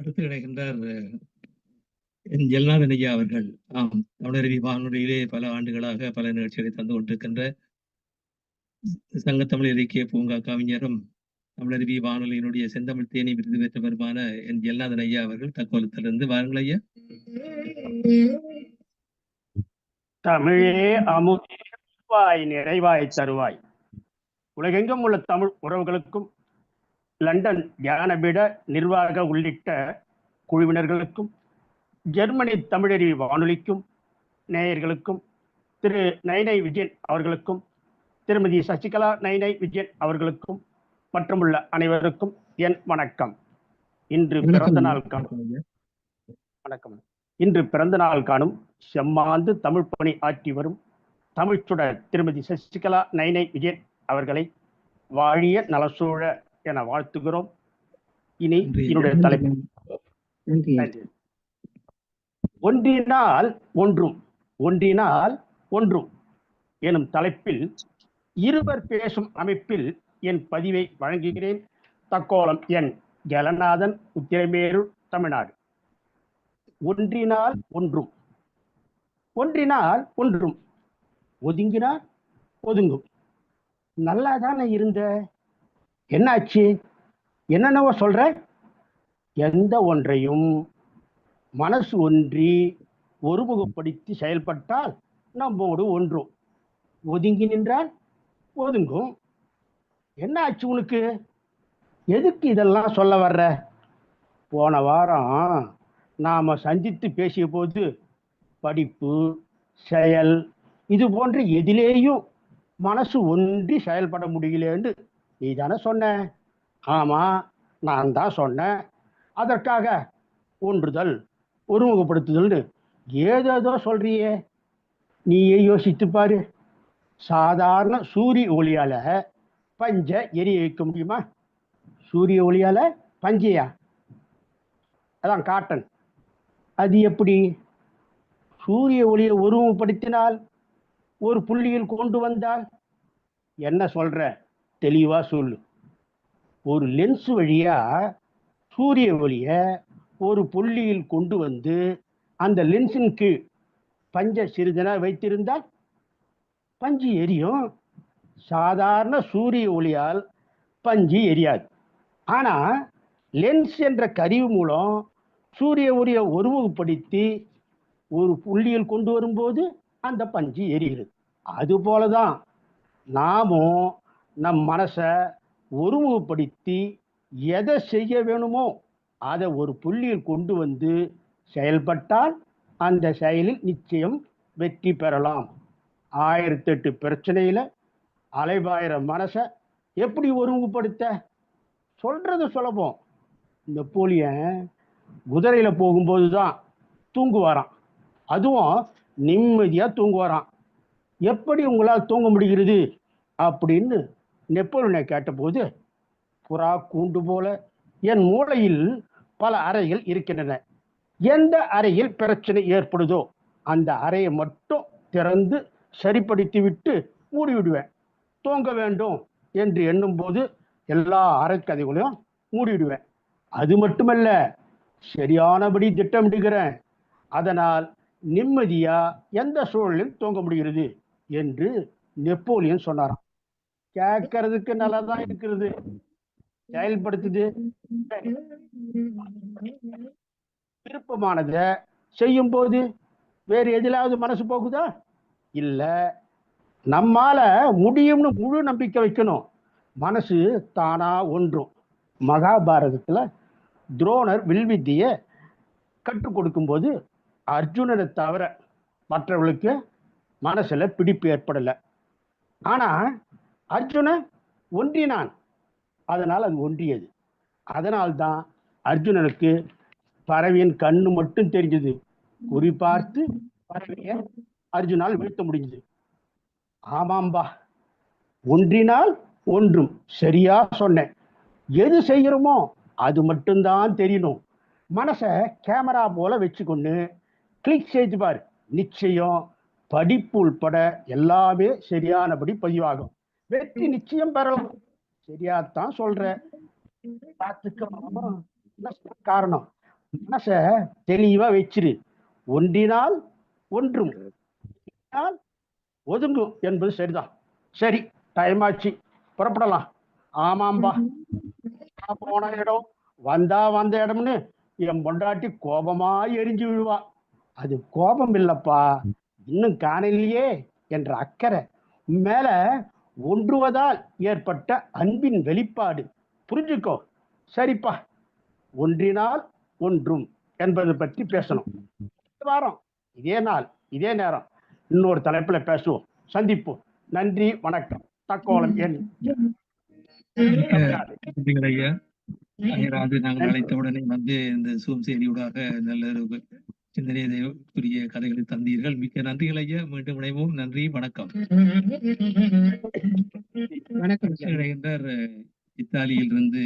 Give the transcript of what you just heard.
அடுத்து கிடைக்கின்றார் என் ஜெல்நாதன் ஐயா அவர்கள். ஆம் தமிழருவி வானொலியிலே பல ஆண்டுகளாக பல நிகழ்ச்சிகளை தந்து கொண்டிருக்கின்ற சங்க தமிழ் இலக்கிய பூங்கா கவிஞரும் தமிழருவி வானொலியினுடைய செந்தமிழ் தேனி விருது பெற்றவருமான என் ஜெல்நாதன் ஐயா அவர்கள் தக்கோலத்திலிருந்து வாருங்கள் ஐயா. தமிழே அமுதாய் நிறைவாய் தருவாய். உலகெங்கும் உள்ள தமிழ் உறவுகளுக்கும் லண்டன் தியானபீட நிர்வாக உள்ளிட்ட குழுவினர்களுக்கும் ஜெர்மனி தமிழறி வானொலிக்கும் நேயர்களுக்கும் திரு நைனை விஜயன் அவர்களுக்கும் திருமதி சசிகலா நைனை விஜயன் அவர்களுக்கும் மற்றுமுள்ள அனைவருக்கும் என் வணக்கம். இன்று பிறந்த நாள் காணும். வணக்கம். இன்று பிறந்த நாள் காணும் செம்மாந்து தமிழ் பணி ஆற்றி வரும் தமிழ்ச்சுடர் திருமதி சசிகலா நைனை விஜயன் அவர்களை வாழிய நலசூழ என வாழ்த்துகிறோம். இனி என்னுடைய தலைப்பு. ஒன்றினால் ஒன்றும் ஒன்றினால் ஒன்றும் எனும் தலைப்பில் இருவர் பேசும் அமைப்பில் என் பதிவை வழங்குகிறேன். தக்கோலம் என் ஜலநாதன் உத்திரமேரூர் தமிழ்நாடு. ஒன்றினால் ஒன்றும் ஒன்றினால் ஒன்றும். ஒதுங்கினால் ஒதுங்கும். நல்லா தானே இருந்த? என்னாச்சு? என்னென்னவோ சொல்ற? எந்த ஒன்றையும் மனசு ஒன்றி ஒருமுகப்படுத்தி செயல்பட்டால் நம்மோடு ஒன்றும் ஒதுங்கி நின்றால் ஒதுங்கும். என்ன ஆச்சு உனக்கு? எதுக்கு இதெல்லாம் சொல்ல வர்ற? போன வாரம் நாம் சந்தித்து பேசிய போது படிப்பு செயல் இது போன்ற எதிலேயும் மனசு ஒன்றி செயல்பட முடியலன்னு நீ தானே சொன்ன. ஆமா நான் தான் சொன்னேன் அதற்காக ஒன்றுதல் ஒருமுகப்படுத்துதல்னு ஏதேதோ சொல்றியே. நீயே யோசித்து பாரு. சாதாரண சூரிய ஒளியால பஞ்ச எரிய வைக்க முடியுமா? சூரிய ஒளியால பஞ்சையா? அதான் காட்டன். அது எப்படி? சூரிய ஒளியை உருவப்படுத்தினால் ஒரு புள்ளியில் கொண்டு வந்தால் என்ன சொல்ற? தெளிவாக சொல்லு. ஒரு லென்ஸ் வழியா சூரிய ஒளிய ஒரு புள்ளியில் கொண்டு வந்து அந்த லென்ஸின் கீழ் பஞ்ச சிறிதனா வைத்திருந்தால் பஞ்சு எரியும். சாதாரண சூரிய ஒளியால் பஞ்சு எரியாது. ஆனா லென்ஸ் என்ற கருவி மூலம் சூரிய ஒளியை ஒருமுகப்படுத்தி ஒரு புள்ளியில் கொண்டு வரும்போது அந்த பஞ்சு எரிகிறது. அது போலதான் நாமும் நம் மனசை ஒருமுகப்படுத்தி எதை செய்ய வேணுமோ அதை ஒரு புள்ளியில் கொண்டு வந்து செயல்பட்டால் அந்த செயலில் நிச்சயம் வெற்றி பெறலாம். ஆயிரத்தெட்டு பிரச்சனையில் அலைபாயிர மனசை எப்படி ஒருமுகப்படுத்த? சொல்கிறது சுலபம் நெப்போலியன் குதிரையில் போகும்போது தான் தூங்குவாராம். அதுவும் நிம்மதியாக தூங்குவாராம். எப்படி உங்களால் தூங்க முடிகிறது? அப்படின்னு நெப்போலியனை கேட்டபோது புறா கூண்டு போல என் மூளையில் பல அறைகள் இருக்கின்றன. எந்த அறையில் பிரச்சனை ஏற்படுதோ அந்த அறையை மட்டும் திறந்து சரிப்படுத்தி விட்டு மூடிவிடுவேன். தூங்க வேண்டும் என்று எண்ணும்போது எல்லா அறைக்கதைகளையும் மூடிவிடுவேன். அது மட்டுமல்ல சரியானபடி திட்டமிடுகிறேன். அதனால் நிம்மதியா எந்த சூழலில் தூங்க முடிகிறது என்று நெப்போலியன் சொன்னாராம். கேட்கறதுக்கு நல்லதா இருக்கிறது. செயல்படுத்துது. விருப்பமானத செய்யும் போது வேறு எதிலாவது மனசு போகுதா? இல்ல. நம்மால முடியும்னு முழு நம்பிக்கை வைக்கணும். மனசு தானா ஒன்றும். மகாபாரதத்துல துரோணர் வில்வித்திய கற்றுக் கொடுக்கும்போது அர்ஜுனனை தவிர மற்றவர்களுக்கு மனசுல பிடிப்பு ஏற்படலை. ஆனா அர்ஜுனன் ஒன்றினான். அதனால் அது ஒன்றியது. அதனால்தான் அர்ஜுனனுக்கு பறவையின் கண்ணு மட்டும் தெரிஞ்சது. குறி பார்த்து பறவைய அர்ஜுனால் வீழ்த்த முடிஞ்சது. ஆமாம்பா. ஒன்றினால் ஒன்றும். சரியா சொன்னேன். எது செய்யறோமோ அது மட்டும்தான் தெரியணும். மனசை கேமரா போல வச்சுக்கொண்டு கிளிக் செய்து பார். நிச்சயம் படிப்பு உள்பட எல்லாமே சரியானபடி பதிவாகும். வெற்றி நிச்சயம் பெறலாம். சரியாத்தான் சொல்ற. பார்த்துக்க காரணம்? மனச தெளிவா வச்சிரு. ஒன்றினால் ஒன்றும் ஒதுங்கும் என்பது சரிதான். சரி டைம் ஆச்சு. புறப்படலாம். ஆமாம்பா. போன இடம் வந்தா வந்த இடம்னு என் பொண்டாட்டி கோபமா எரிஞ்சு விழுவா. அது கோபம் இல்லப்பா. இன்னும் காணலையே என்ற அக்கறை. மேல ஒன்றுவதால் ஏற்பட்ட அன்பின் வெளிப்பாடு. புரிஞ்சுக்கோ? சரிப்பா. ஒன்றினால் ஒன்றும் என்பது பற்றி பேசணும். வாரம் இதே நாள் இதே நேரம் இன்னொரு தலைப்புல பேசுவோம். சந்திப்போம். நன்றி வணக்கம். தக்கோலம். என் ஐயா. நாங்கள் அழைத்தவுடனே வந்து இந்த சூம் செய்தியூடாக நல்ல ஒரு சிந்தனைக்குரிய கதைகளை தந்தீர்கள். மிக்க நன்றிகள் ஐயா. மீண்டும் இணைவோம். நன்றி. வணக்கம். வணக்கம் இணைகின்றார் இத்தாலியிலிருந்து